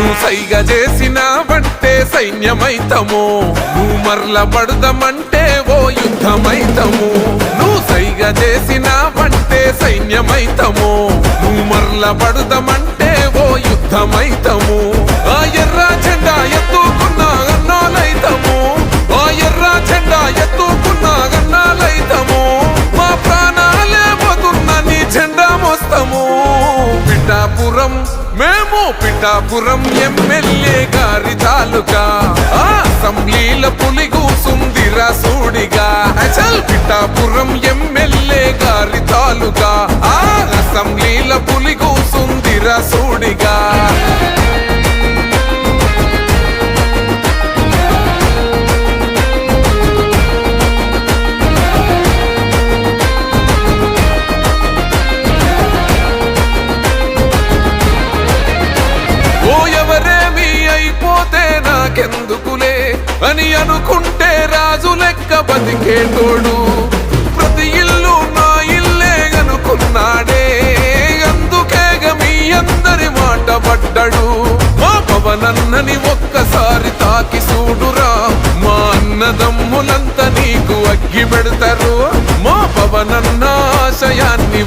సైగ చేసినావంటే సైన్యమైతము. నువ్వు మరల పడదమంటే ఓ యుద్ధమైతము. నువ్వు సైగ చేసినావంటే సైన్యమైతము. నువ్వు మరల పడదమంటే ఓ యుద్ధమైతము. పిఠాపురం మేము పిఠాపురం ఎమ్మెల్యే గారి తాలూకా. అసెంబ్లీల పులి కూసుందిరా సూడిగా. అసలు పిఠాపురం ఎమ్మెల్యే గారి తాలూకా. అసెంబ్లీల పులి కూసుందిరా నాకెందుకులే అని అనుకుంటే రాజు లెక్క బతికేటోడు. ప్రతి ఇల్లు నా ఇల్లే అనుకున్నాడే. అందుకేగ మీ అందరి మాట పడ్డాడు మా పవనన్నని ఒక్కసారి తాకి చూడురా. మా అన్నదమ్ములంతా నీకు అగ్గి పెడతారు. మా పవనన్న ఆశయాన్ని